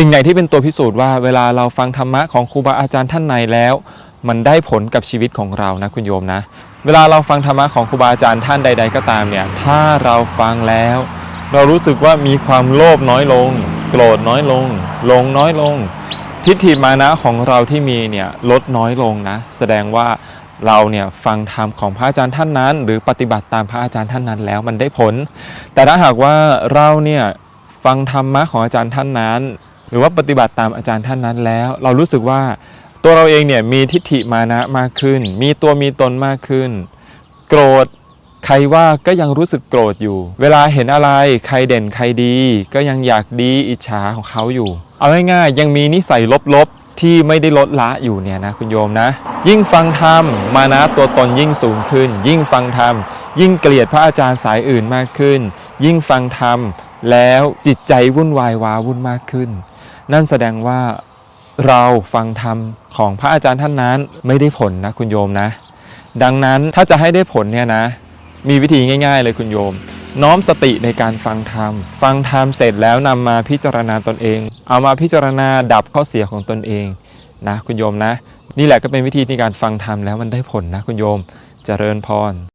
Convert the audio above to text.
สิ่งไหนที่เป็นตัวพิสูจน์ว่าเวลาเราฟังธรรมะของครูบาอาจารย์ท่านไหนแล้ว มันได้ผลกับชีวิตของเรานะคุณโยมนะ เวลาเราฟังธรรมะของครูบาอาจารย์ท่านใด ๆ ก็ตามเนี่ยถ้าเราฟังแล้ว เรารู้สึกว่ามีความโลภน้อยลง โกรธน้อยลงลงน้อยลง ทิฏฐิมานะของเราที่มีเนี่ยลดน้อยลงนะ แสดงว่าเราเนี่ยฟังธรรมของพระอาจารย์ท่านนั้น หรือปฏิบัติตามพระอาจารย์ท่านนั้นแล้วมันได้ผล แต่ถ้าหากว่าเราเนี่ยฟังธรรมะของอาจารย์ท่านนั้น หรือว่าปฏิบัติตามอาจารย์ท่านนั้นแล้ว เรารู้สึกว่าตัวเราเองเนี่ยมีทิฏฐิมานะมากขึ้น มีตัวมีตนมากขึ้น โกรธใครว่าก็ยังรู้สึกโกรธอยู่ เวลาเห็นอะไรใครเด่นใครดี ก็ยังอยากดีอิจฉาของเขาอยู่ เอาง่ายๆยังมีนิสัยลบๆที่ไม่ได้ลดละอยู่เนี่ยนะคุณโยมนะ ยิ่งฟังธรรมมานะตัวตนยิ่งสูงขึ้น ยิ่งฟังธรรมยิ่งเกลียดพระอาจารย์สายอื่นมากขึ้น ยิ่งฟังธรรมแล้วจิตใจวุ่นวายวาวุ่นมากขึ้น นั่นแสดงว่าเราฟังธรรมของพระอาจารย์ท่านนั้นไม่ได้ผลนะคุณโยมนะ ดังนั้นถ้าจะให้ได้ผลเนี่ยนะ มีวิธีง่าย ๆ เลยคุณโยม น้อมสติในการฟังธรรม ฟังธรรมเสร็จแล้วนำมาพิจารณาตนเอง เอามาพิจารณาดับข้อเสียของตนเองนะคุณโยมนะ นี่แหละก็เป็นวิธีในการฟังธรรมแล้วมันได้ผลนะคุณโยมเจริญพร